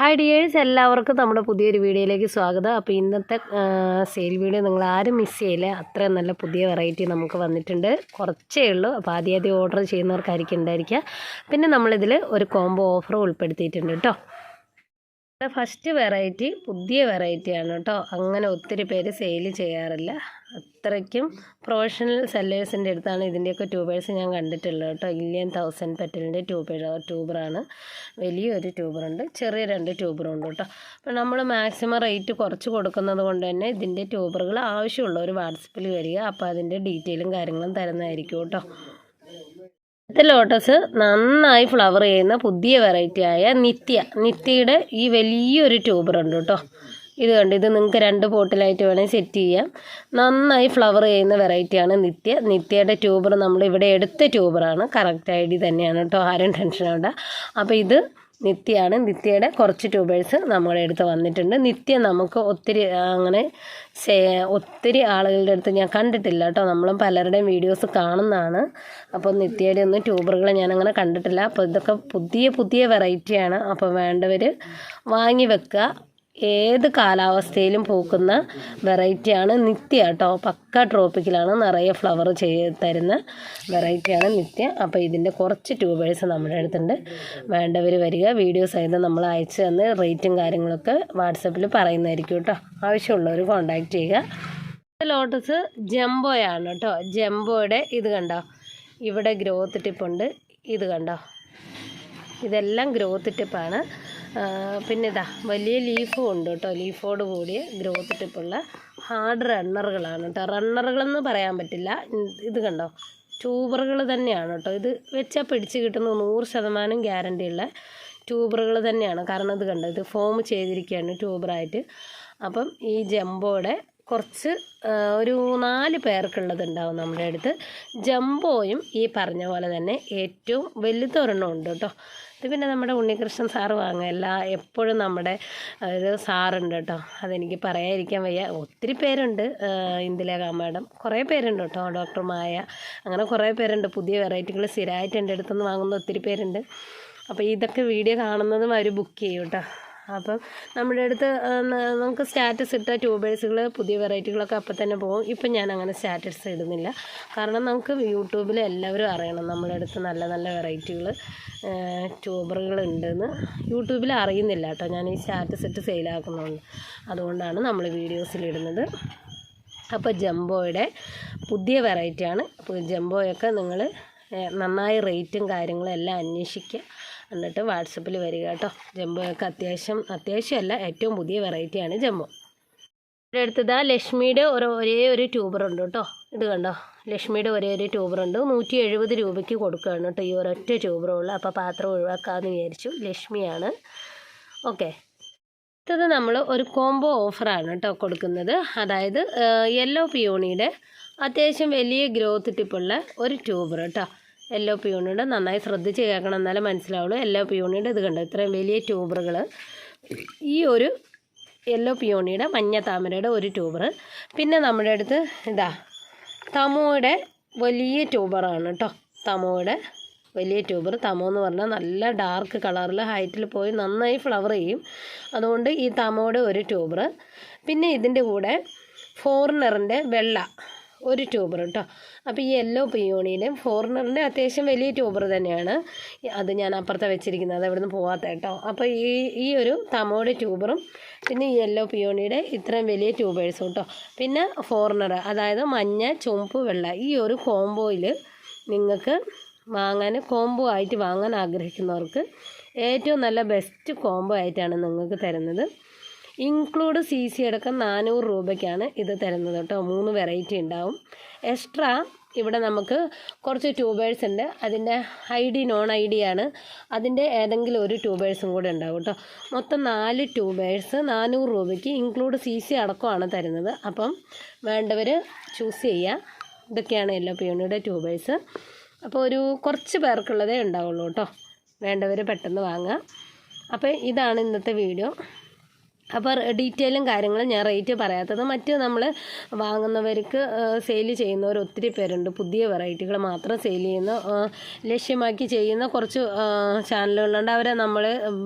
Hi dears എല്ലാവർക്കും നമ്മുടെ പുതിയൊരു വീഡിയോയിലേക്ക് സ്വാഗതം. അപ്പോൾ ഇന്നത്തെ സെയിൽ വീഡിയോ നിങ്ങൾ ആരും മിസ് ചെയ്യില്ല? അത്രയും നല്ല പുതിയ വെറൈറ്റി നമുക്ക് വന്നിട്ടുണ്ട്. കുറച്ചേ ഉള്ളൂ. അപ്പോൾ ആദ്യം ആദ്യം ഓർഡർ ചെയ്യുന്നവർക്കായിരിക്കും ഉണ്ടായിരിക്കുക പിന്നെ നമ്മളിതിൽ ഒരു കോംബോ ഓഫർ ഉൾപ്പെടുത്തിയിട്ടുണ്ട് കേട്ടോ ഫസ്റ്റ് വെറൈറ്റി പുതിയ വെറൈറ്റിയാണ് കേട്ടോ അങ്ങനെ ഒത്തിരി പേര് സെയിൽ ചെയ്യാറില്ല. അത്രയ്ക്കും പ്രൊഫഷണൽ സെല്ലേഴ്സിന്റെ അടുത്താണ് ഇതിന്റെയൊക്കെ ട്യൂബേഴ്സ് ഞാൻ കണ്ടിട്ടുള്ളത് കേട്ടോ. ഇല്ലിയൻ തൗസൻഡ് പെറ്റലിന്റെ ട്യൂബ് ട്യൂബറാണ് വലിയൊരു ട്യൂബറുണ്ട് ചെറിയ രണ്ട് ട്യൂബറുണ്ട് കേട്ടോ. അപ്പോൾ നമ്മൾ മാക്സിമം റേറ്റ് കുറച്ച് കൊടുക്കുന്നത് കൊണ്ട് തന്നെ ഇതിന്റെ ട്യൂബറുകൾ ആവശ്യമുള്ളവർ വാട്സപ്പിൽ വരിക. അപ്പോൾ അതിന്റെ ഡീറ്റെയിലും കാര്യങ്ങളും തരുന്നതായിരിക്കും കേട്ടോ. അടുത്ത ലോട്ടസ് നന്നായി ഫ്ലവർ ചെയ്യുന്ന പുതിയ വെറൈറ്റി ആയ നിത്യ. നിത്യയുടെ ഈ വലിയൊരു ട്യൂബറുണ്ട് കേട്ടോ. ഇത് കണ്ട് ഇത് നിങ്ങൾക്ക് രണ്ട് പോട്ടിലായിട്ട് വേണമെങ്കിൽ സെറ്റ് ചെയ്യാം. നന്നായി ഫ്ലവർ ചെയ്യുന്ന വെറൈറ്റിയാണ് നിത്യ. നിത്യയുടെ ട്യൂബർ നമ്മൾ ഇവിടെ എടുത്ത ട്യൂബറാണ് കറക്റ്റ് ഐ ഡി തന്നെയാണ് കേട്ടോ. ആരും ടെൻഷൻ ആവണ്ട. അപ്പോൾ ഇത് നിത്യയാണ്. നിത്യയുടെ കുറച്ച് ട്യൂബേഴ്സ് നമ്മുടെ അടുത്ത് വന്നിട്ടുണ്ട്. നിത്യ നമുക്ക് ഒത്തിരി അങ്ങനെ ഒത്തിരി ആളുകളുടെ അടുത്ത് ഞാൻ കണ്ടിട്ടില്ല കേട്ടോ. നമ്മളും പലരുടെയും വീഡിയോസ് കാണുന്നതാണ്. അപ്പോൾ നിത്യയുടെ ഒന്നും ട്യൂബറുകൾ ഞാനങ്ങനെ കണ്ടിട്ടില്ല. അപ്പോൾ ഇതൊക്കെ പുതിയ പുതിയ വെറൈറ്റിയാണ് അപ്പോൾ വേണ്ടവർ വാങ്ങി വെക്കുക. ഏത് കാലാവസ്ഥയിലും പൂക്കുന്ന വെറൈറ്റിയാണ് നിത്യ കേട്ടോ. പക്ക ട്രോപ്പിക്കലാണ് നിറയെ ഫ്ലവർ ചെയ്ത് തരുന്ന വെറൈറ്റിയാണ് നിത്യ. അപ്പോൾ ഇതിന്റെ കുറച്ച് ട്യൂബേഴ്സ് നമ്മുടെ അടുത്തുണ്ട്. വേണ്ടവർ വരിക. വീഡിയോ സഹിതം നമ്മൾ അയച്ചു തന്ന് റേറ്റും കാര്യങ്ങളൊക്കെ വാട്സപ്പിൽ പറയുന്നതായിരിക്കും കേട്ടോ. ആവശ്യമുള്ളവർ കോൺടാക്റ്റ് ചെയ്യുക. ലോട്ടസ് ജംബോയാണ് കേട്ടോ. ജംബോയുടെ ഇത് കണ്ടോ? ഇവിടെ ഗ്രോത്ത് ടിപ്പുണ്ട്. ഇത് കണ്ടോ? ഇതെല്ലാം ഗ്രോത്ത് ടിപ്പാണ്. പിന്നെ ഇതാ വലിയ ലീഫും ഉണ്ട് കേട്ടോ. ലീഫോട് കൂടിയ ഗ്രോത്ത് ടിപ്പുള്ള ഹാർഡ് റണ്ണറുകളാണ് കേട്ടോ. റണ്ണറുകളെന്ന് പറയാൻ പറ്റില്ല. ഇത് കണ്ടോ? ട്യൂബറുകൾ തന്നെയാണ് കേട്ടോ. ഇത് വെച്ചാൽ പിടിച്ച് കിട്ടുന്ന നൂറ് ശതമാനം ഗ്യാരണ്ടി ഉള്ള ട്യൂബറുകൾ തന്നെയാണ്. കാരണം ഇത് കണ്ടോ? ഇത് ഫോം ചെയ്തിരിക്കുകയാണ് ട്യൂബറായിട്ട് അപ്പം ഈ ജംബോയുടെ കുറച്ച് ഒരു നാല് പേർക്കുള്ളത് ഉണ്ടാവും നമ്മുടെ അടുത്ത്. ജംബോയും ഈ പറഞ്ഞ പോലെ തന്നെ ഏറ്റവും വലുതൊരെണ്ണം ഉണ്ട് കേട്ടോ. ഇത് പിന്നെ നമ്മുടെ ഉണ്ണികൃഷ്ണൻ സാറ് വാങ്ങല്ല. എപ്പോഴും നമ്മുടെ ഒരു സാറുണ്ട് കേട്ടോ. അതെനിക്ക് പറയാതിരിക്കാൻ വയ്യ. ഒത്തിരി പേരുണ്ട് ഇന്ദിലേഖ മാഡം. കുറേ പേരുണ്ട് കേട്ടോ. ഡോക്ടർ മായ. അങ്ങനെ കുറേ പേരുണ്ട്. പുതിയ വെറൈറ്റികൾ സ്ഥിരമായിട്ട് എന്റെ അടുത്തുനിന്ന് വാങ്ങുന്ന ഒത്തിരി പേരുണ്ട്. അപ്പോൾ ഇതൊക്കെ വീഡിയോ കാണുന്നതും അവർ ബുക്ക് ചെയ്യും കേട്ടോ. അപ്പം നമ്മുടെ അടുത്ത് നമുക്ക് സ്റ്റാറ്റസ് ഇട്ട ട്യൂബേഴ്സുകൾ പുതിയ വെറൈറ്റികളൊക്കെ അപ്പം തന്നെ പോകും. ഇപ്പം ഞാൻ അങ്ങനെ സ്റ്റാറ്റസ് ഇടുന്നില്ല. കാരണം നമുക്ക് യൂട്യൂബിൽ എല്ലാവരും അറിയണം നമ്മുടെ അടുത്ത് നല്ല നല്ല വെറൈറ്റികൾ ട്യൂബറുകൾ ഉണ്ടെന്ന് യൂട്യൂബിൽ അറിയുന്നില്ല കേട്ടോ. ഞാൻ ഈ സ്റ്റാറ്റസ് ഇട്ട് സെയിലാക്കുന്നുണ്ട്. അതുകൊണ്ടാണ് നമ്മൾ വീഡിയോസിലിടുന്നത് അപ്പോൾ ജംബോയുടെ പുതിയ വെറൈറ്റിയാണ്. അപ്പോൾ ജംബോയൊക്കെ നിങ്ങൾ നന്നായി റേറ്റും കാര്യങ്ങളും എല്ലാം അന്വേഷിക്കുക. എന്നിട്ട് വാട്സപ്പിൽ വരിക കേട്ടോ. ജംബോയൊക്കെ അത്യാവശ്യം അത്യാവശ്യമല്ല ഏറ്റവും പുതിയ വെറൈറ്റിയാണ് ജംബോ ഇവിടെ അടുത്തതാ ലക്ഷ്മിയുടെ ഓരോ ഒരേ ഒരു ട്യൂബർ ഉണ്ട് കേട്ടോ. ഇത് കണ്ടോ? ലക്ഷ്മിയുടെ ഒരേ ഒരു ട്യൂബർ ഉണ്ട്. നൂറ്റി എഴുപത് രൂപയ്ക്ക് കൊടുക്കുകയാണ് കേട്ടോ ഈ ഒരൊറ്റ ട്യൂബറുള്ളൂ അപ്പോൾ പാത്രം ഒഴിവാക്കാമെന്ന് വിചാരിച്ചു ലക്ഷ്മിയാണ്. ഓക്കെ അടുത്തത് നമ്മൾ ഒരു കോംബോ ഓഫറാണ് കേട്ടോ കൊടുക്കുന്നത്. അതായത് യെല്ലോ പിയോണിയുടെ അത്യാവശ്യം വലിയ ഗ്രോത്ത് ടിപ്പുള്ള ഒരു ട്യൂബർ കേട്ടോ. യെല്ലോ പിയോണിയുടെ നന്നായി ശ്രദ്ധിച്ച് കേൾക്കണം എന്നാലേ മനസ്സിലാവുള്ളൂ. യെല്ലോ പിയോണിയുടെ ഇത് കണ്ടു? ഇത്രയും വലിയ ട്യൂബറുകൾ. ഈ ഒരു യെല്ലോ പിയോണിയുടെ മഞ്ഞ താമരയുടെ ഒരു ട്യൂബർ പിന്നെ നമ്മുടെ അടുത്ത് ഇതാ തമോയുടെ വലിയ ട്യൂബറാണ് കേട്ടോ. തമോയുടെ വലിയ ട്യൂബർ തമോ എന്ന് പറഞ്ഞാൽ നല്ല ഡാർക്ക് കളറിൽ ഹൈറ്റിൽ പോയി നന്നായി ഫ്ലവർ ചെയ്യും. അതുകൊണ്ട് ഈ തമോയുടെ ഒരു ട്യൂബർ പിന്നെ ഇതിന്റെ കൂടെ ഫോറിനറിന്റെ വെള്ള ഒരു ട്യൂബർ കേട്ടോ അപ്പോൾ ഈ യെല്ലോ പിയോണിയിലും ഫോറിനറിന്റെ അത്യാവശ്യം വലിയ ട്യൂബർ തന്നെയാണ്. അത് ഞാൻ അപ്പുറത്തെ വെച്ചിരിക്കുന്നത്. അത് ഇവിടുന്ന് പോവാത്ത കേട്ടോ. അപ്പോൾ ഈ ഈ ഒരു തമോയുടെ ട്യൂബറും പിന്നെ ഈ യെല്ലോ പിയോണിയുടെ ഇത്രയും വലിയ ട്യൂബേഴ്സും കേട്ടോ പിന്നെ ഫോറിനർ അതായത് മഞ്ഞ ചുമപ്പ് വെള്ള ഈ ഒരു കോംബോയിൽ നിങ്ങൾക്ക് വാങ്ങാൻ കോംബോ ആയിട്ട് വാങ്ങാൻ ആഗ്രഹിക്കുന്നവർക്ക് ഏറ്റവും നല്ല ബെസ്റ്റ് കോംബോ ആയിട്ടാണ് നിങ്ങൾക്ക് തരുന്നത്. ഇൻക്ലൂഡ് സി സി അടക്കം നാനൂറ് രൂപയ്ക്കാണ് ഇത് തരുന്നത് കേട്ടോ. മൂന്ന് വെറൈറ്റി ഉണ്ടാവും. എക്സ്ട്രാ ഇവിടെ നമുക്ക് കുറച്ച് ട്യൂബേഴ്സ് ഉണ്ട്. അതിന്റെ I D non I D ആണ്. അതിന്റെ ഏതെങ്കിലും ഒരു ട്യൂബേഴ്സും കൂടെ ഉണ്ടാവും കേട്ടോ. മൊത്തം നാല് ട്യൂബേഴ്സ് നാനൂറ് രൂപയ്ക്ക് ഇൻക്ലൂഡ് സി സി അടക്കമാണ് തരുന്നത്. അപ്പം വേണ്ടവർ ചൂസ് ചെയ്യുക ഇതൊക്കെയാണ് എല്ലാ പിയോണിയുടെ ട്യൂബേഴ്സ് അപ്പോൾ ഒരു കുറച്ച് പേർക്കുള്ളതേ ഉണ്ടാവുള്ളൂ കേട്ടോ. വേണ്ടവർ പെട്ടെന്ന് വാങ്ങുക. അപ്പോൾ ഇതാണ് ഇന്നത്തെ വീഡിയോ അപ്പോൾ ഡീറ്റെയിലും കാര്യങ്ങളും ഞാൻ റേറ്റ് പറയാത്തത് മറ്റ് നമ്മൾ വാങ്ങുന്നവർക്ക് സെയിൽ ചെയ്യുന്നവർ ഒത്തിരി പേരുണ്ട്. പുതിയ വെറൈറ്റികൾ മാത്രം സെയിൽ ചെയ്യുന്ന ലക്ഷ്യമാക്കി ചെയ്യുന്ന കുറച്ച് ചാനലുകളുണ്ട് അവരെ നമ്മൾ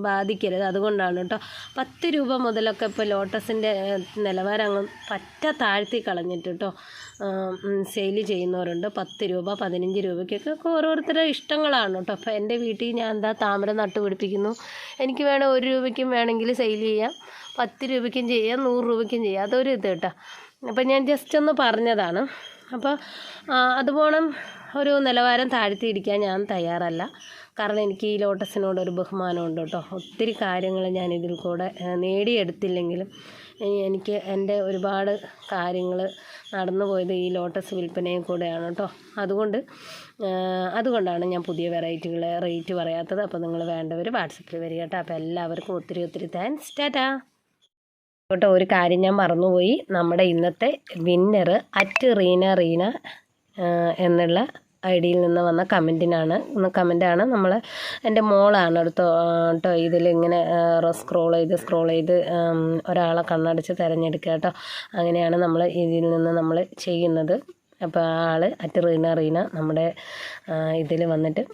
ബാധിക്കരുത്. അതുകൊണ്ടാണ് കേട്ടോ. പത്ത് രൂപ മുതലൊക്കെ ഇപ്പോൾ ലോട്ടസിന്റെ നിലവാരം അങ്ങ് പറ്റ താഴ്ത്തി കളഞ്ഞിട്ട് കേട്ടോ സെയിൽ ചെയ്യുന്നവരുണ്ട്. പത്ത് രൂപ പതിനഞ്ച് രൂപയ്ക്കൊക്കെ ഓരോരുത്തരുടെ ഇഷ്ടങ്ങളാണ് കേട്ടോ. അപ്പോൾ എന്റെ വീട്ടിൽ ഞാൻ എന്താ താമര നട്ടുപിടിപ്പിക്കുന്നു? എനിക്ക് വേണേൽ ഒരു രൂപയ്ക്കും വേണമെങ്കിൽ സെയിൽ ചെയ്യാം. പത്ത് രൂപയ്ക്കും ചെയ്യാം നൂറ് രൂപയ്ക്കും ചെയ്യാം. അതൊരു ഇത് കേട്ടോ. അപ്പോൾ ഞാൻ ജസ്റ്റ് ഒന്ന് പറഞ്ഞതാണ്. അപ്പോൾ അതുപോണം ഒരു നിലവാരം താഴ്ത്തിയിരിക്കാൻ ഞാൻ തയ്യാറല്ല. കാരണം എനിക്ക് ഈ ലോട്ടസിനോട് ഒരു ബഹുമാനമുണ്ട് കേട്ടോ. ഒത്തിരി കാര്യങ്ങൾ ഞാൻ ഇതിൽ കൂടെ നേടിയെടുത്തില്ലെങ്കിലും എനിക്ക് എന്റെ ഒരുപാട് കാര്യങ്ങൾ നടന്നു പോയത് ഈ ലോട്ടസ് വിൽപ്പനയും കൂടെയാണ് കേട്ടോ. അതുകൊണ്ട് അതുകൊണ്ടാണ് ഞാൻ പുതിയ വെറൈറ്റികൾ റേറ്റ് പറയാത്തത്. അപ്പോൾ നിങ്ങൾ വേണ്ടവർ വാട്സപ്പിൽ വരിക കേട്ടോ. അപ്പോൾ എല്ലാവർക്കും ഒത്തിരി ഒത്തിരി താങ്ക്സ്. ടാറ്റാ. കേട്ടോ ഒരു കാര്യം ഞാൻ മറന്നുപോയി. നമ്മുടെ ഇന്നത്തെ വിന്നർ അറ്റ് റീന റീന എന്നുള്ള ഐ ഡിയിൽ നിന്ന് വന്ന കമന്റിനാണ് കമന്റാണ് നമ്മൾ എന്റെ മോളാണ് അടുത്ത് കേട്ടോ ഇതിലിങ്ങനെ സ്ക്രോൾ ചെയ്ത് സ്ക്രോൾ ചെയ്ത് ഒരാളെ കണ്ണടച്ച് തിരഞ്ഞെടുക്കുക കേട്ടോ. അങ്ങനെയാണ് നമ്മൾ ഇതിൽ നിന്ന് നമ്മൾ ചെയ്യുന്നത്. അപ്പോൾ ആ ആൾ അറ്റ് റീന റീന നമ്മുടെ ഇതിൽ വന്നിട്ട്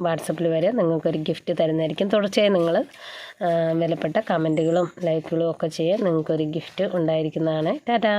വാട്സപ്പിൽ വരെ നിങ്ങൾക്കൊരു ഗിഫ്റ്റ് തരുന്നതായിരിക്കും. തുടർച്ചയായി നിങ്ങൾ വിലപ്പെട്ട കമന്റുകളും ലൈക്കുകളും ഒക്കെ ചെയ്യാൻ നിങ്ങൾക്കൊരു ഗിഫ്റ്റ് ഉണ്ടായിരിക്കുന്നതാണ്. ടാറ്റാ!